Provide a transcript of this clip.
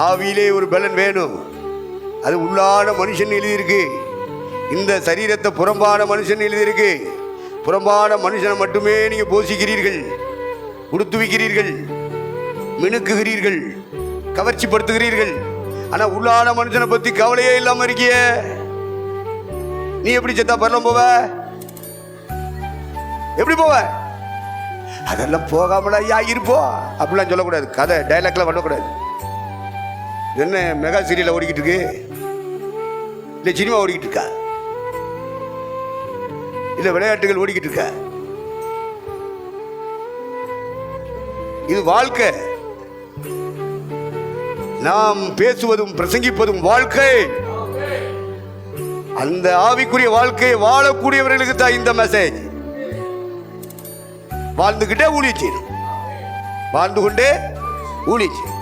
ஆவியிலே ஒரு பலன் வேணும். அது உள்ளான மனுஷன் எழுதியிருக்கு. இந்த சரீரத்தை புறம்பான மனுஷன் எழுதியிருக்கு. புறம்பான மனுஷனை மட்டுமே நீங்கள் போஷிக்கிறீர்கள். உடுத்து வைக்கிறீர்கள் மினுக்குகிறீர்கள். கவர்ச்சிப்படுத்துகிறீர்கள். ஆனால் உள்ளான மனுஷனை பற்றி கவலையே இல்லாமல் இருக்கிய. நீ எப்படி செத்தா பரலம் போவ? எப்படி போவ? அதெல்லாம் போகாமலா ஐயா இருப்போம். அப்படிலாம் சொல்லக்கூடாது. கதை டைலாக்லாம் பண்ணக்கூடாது என்ன மெகா சீரியல் ஓடிக்கிட்டு இருக்கு இல்லை சினிமா ஓடிக்கிட்டு இருக்கா இல்லை விளையாட்டுகள் ஓடிக்கிட்டு இருக்கா இது வாழ்க்கை. நாம் பேசுவதும் பிரசங்கிப்பதும் வாழ்க்கை. அந்த ஆவிக்குரிய வாழ்க்கையை வாழக்கூடியவர்களுக்கு தான் இந்த மெசேஜ் வாழ்ந்துகிட்டே ஊழிய செய்யணும். வாழ்ந்து கொண்டே ஊழிய செய்யணும்.